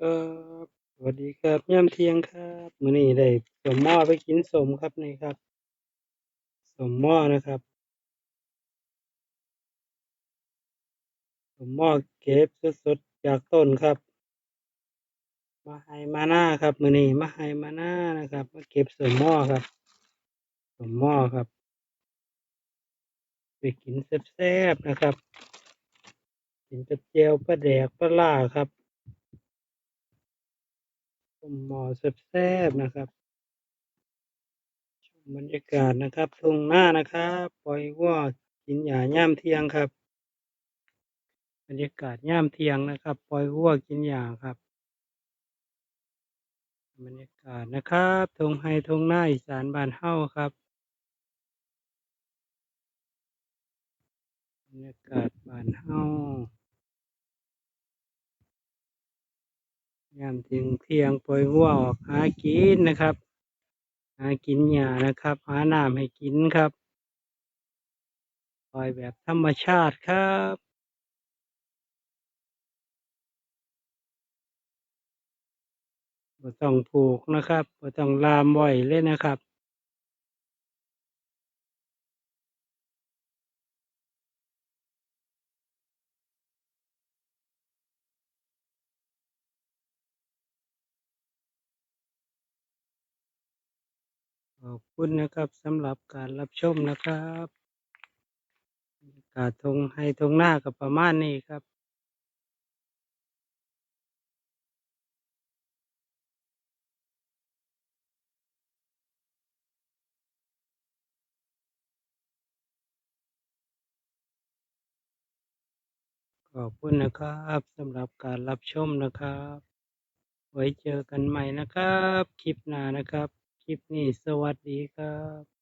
เออสวัสดีครับยามเที่ยงครับมื้อนี้ได้สมหม้อไปกินสมครับนี่ครับ สมหม้อนะครับ สมหม้อเก็บสดๆจากต้นครับ มาไร่มานาครับมื้อนี้มาไร่มานานะครับมาเก็บสมหม้อครับ สมหม้อครับไปกินแซ่บๆนะครับ กินกับแจ่วปลาแดกปลาร้าครับ มหมอแซ่บๆนะครับชมบรรยากาศนะครับทุ่งนานะครับปล่อยวัวกินหญ้ายามเที่ยงครับ บรรยากาศย่ามเที่ยงนะครับปล่อยวัวกินหญ้าครับ บรรยากาศนะครับทุ่งไร่ทุ่งนาอีสานบ้านเฮ้าครับบรรยากาศบ้านเฮา ยามเที่ยงเที่ยงปล่อยวัวออกหากินนะครับ หากินหญ้านะครับ หาน้ำให้กินครับ ปล่อยแบบธรรมชาติครับบ่ต้องผูกนะครับบ่ต้องลามไว้เลยนะครับ ขอบคุณนะครับสำหรับการรับชมนะครับกาทงไร่ทงหน้าก็ประมาณนี้ครับขอบคุณนะครับสำหรับการรับชมนะครับ ไว้เจอกันใหม่นะครับ คลิปหน้านะครับ คลิปนี้สวัสดีครับ